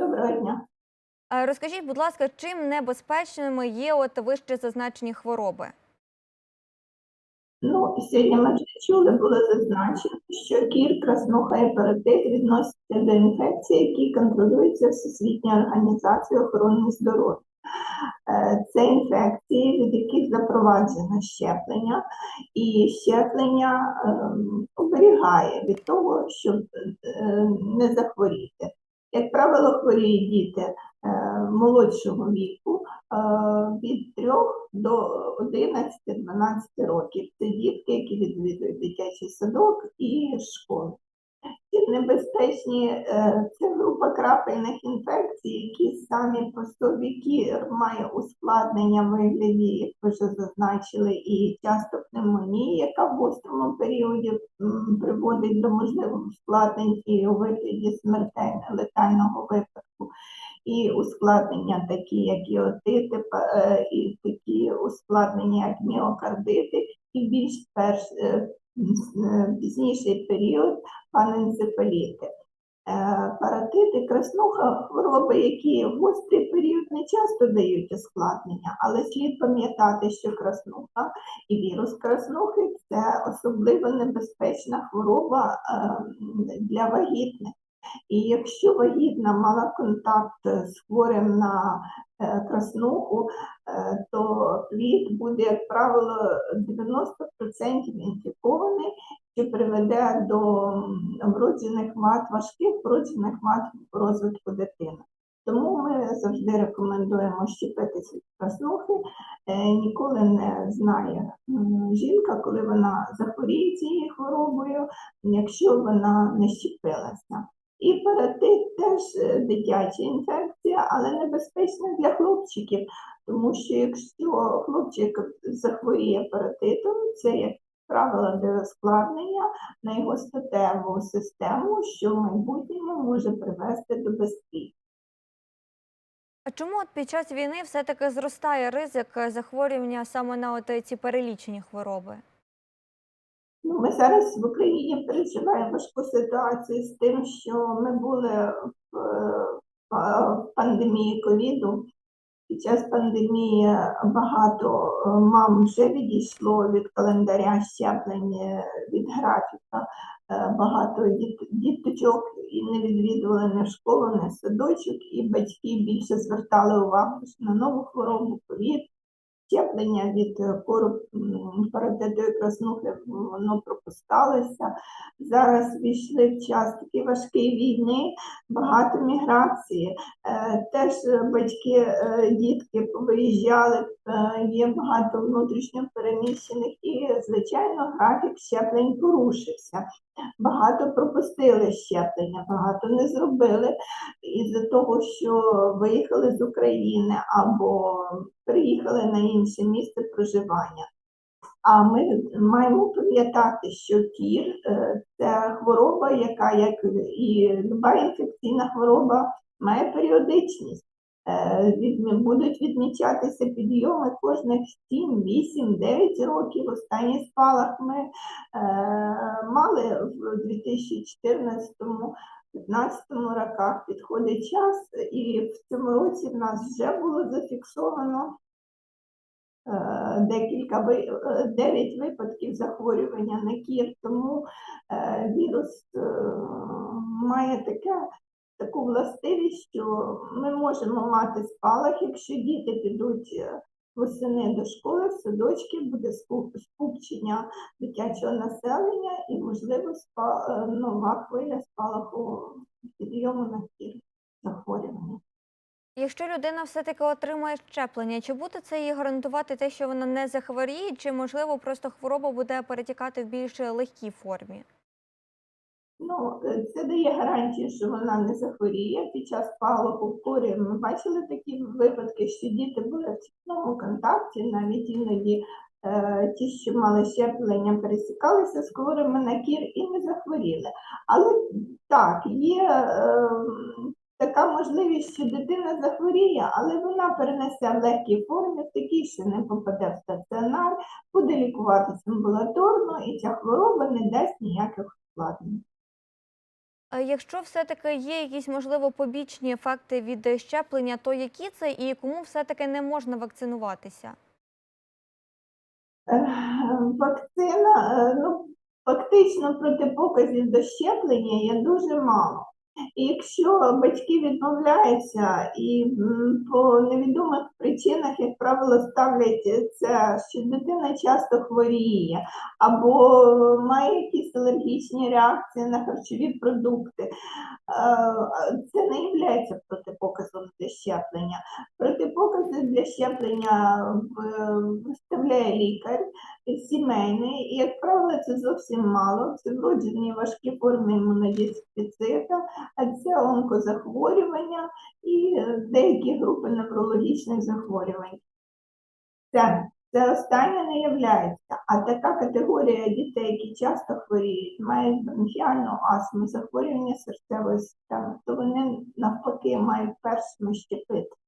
Доброго дня. Розкажіть, будь ласка, чим небезпечними є от вище зазначені хвороби? Ну, сьогодні ми вже чули, було зазначено, що кір, краснуха і паротит відносяться до інфекцій, які контролюються Всесвітньою організацією охорони здоров'я. Е, Це інфекції, від яких запроваджено щеплення, і щеплення ем, оберігає від того, щоб е, не захворіти. Як правило, хворіють діти е, молодшого віку, е, від 3 до 11-12 років. Це дітки, які відвідують дитячий садок і школу. Небезпечні е, це група крапельних інфекцій, які самі по собі кір має ускладнення вигляді, як ви вже зазначили, і часто пневмонії, яка в гострому періоді приводить до можливих ускладнень і у вигляді смертельно летального випадку. І ускладнення, такі як і отити, е, і такі ускладнення, як міокардити, і більш перш, е, пізніший період паненцефаліти. Е, Паратити, краснуха, хвороби, які в гострий період не часто дають ускладнення, але слід пам'ятати, що краснуха і вірус краснухи це особливо небезпечна хвороба е, для вагітних. І якщо вагітна мала контакт з хворим на е, краснуху, е, то плід буде, як правило, 90% інфікований, що приведе до вроджених мат, важких вроджених мат розвитку дитини. Тому ми завжди рекомендуємо щепитися від краснухи. Е, Ніколи не знає жінка, коли вона захворіє цією хворобою, якщо вона не щепилася. І паратит теж е, дитяча інфекція, але небезпечна для хлопчиків, тому що якщо хлопчик захворіє паратитом, це як правило де ускладнення на його статеву систему, що в майбутньому може привести до безпеки. А чому от під час війни все-таки зростає ризик е, захворювання саме на от ці перелічені хвороби? Ну, ми зараз в Україні переживаємо важку ситуацію з тим, що ми були в, е, в пандемії ковіду. Під час пандемії багато е, мам вже відійшло від календаря щеплень, е, від графіка. Е, Багато діт- діточок і не відвідували не школу, не садочок, і батьки більше звертали увагу на нову хворобу ковід. Щеплення від е, кору м, краснухи воно пропускалося. Зараз війшли в час такий важкий війни, багато міграції. Е, Теж батьки, е, дітки повиїжджали, є багато внутрішньо переміщених і, звичайно, графік щеплень порушився. Багато пропустили щеплення, багато не зробили із-за того, що виїхали з України або приїхали на інше місце проживання. А ми маємо пам'ятати, що кір е, це хвороба, яка, як і люба інфекційна хвороба, має періодичність. Е, Будуть відмічатися підйоми кожних 7, 8, 9 років. Останній спалах ми е, мали в 2014 15 роках підходить час, і в цьому році в нас вже було зафіксовано е, декілька е, дев'ять випадків захворювання на кір, тому е, вірус має таке, таку властивість, що ми можемо мати спалах, якщо діти підуть восени до школи, в садочки буде скупчення дитячого населення і, можливо, е, нова хвиля спалаху підйому на кір захворювання. Якщо людина все-таки отримає щеплення, чи буде це їй гарантувати те, що вона не захворіє, чи можливо просто хвороба буде перетікати в більш легкій формі? Ну, е, це дає гарантію, що вона не захворіє під час спалаху в корі. Ми бачили такі випадки, що діти були в тісному контакті, навіть іноді е, ті, що мали щеплення, пересікалися з хворими на кір і не захворіли. Але так, є е, така можливість, що дитина захворіє, але вона перенесе в легкій формі, в такій, що не попаде в стаціонар, буде лікуватися амбулаторно, і ця хвороба не дасть ніяких ускладнень. Якщо все-таки є якісь, можливо, побічні ефекти від щеплення, то які це і кому все-таки не можна вакцинуватися? Е, Вакцина, е, ну, фактично протипоказів до щеплення є дуже мало. Якщо батьки відмовляються і по невідомих причинах, як правило, ставлять це, що дитина часто хворіє або має якісь алергічні реакції на харчові продукти, е, це не є протипоказом для щеплення. Протипокази для щеплення виставляє лікар сімейний, і, як правило, це зовсім мало. Це вроджені важкі форми імунодефіцита, а це онкозахворювання і е, деякі групи неврологічних захворювань. Це, це останнє не являється. А така категорія дітей, які часто хворіють, мають бронхіальну астму, захворювання серцевої системи, то вони навпаки мають першими щепити.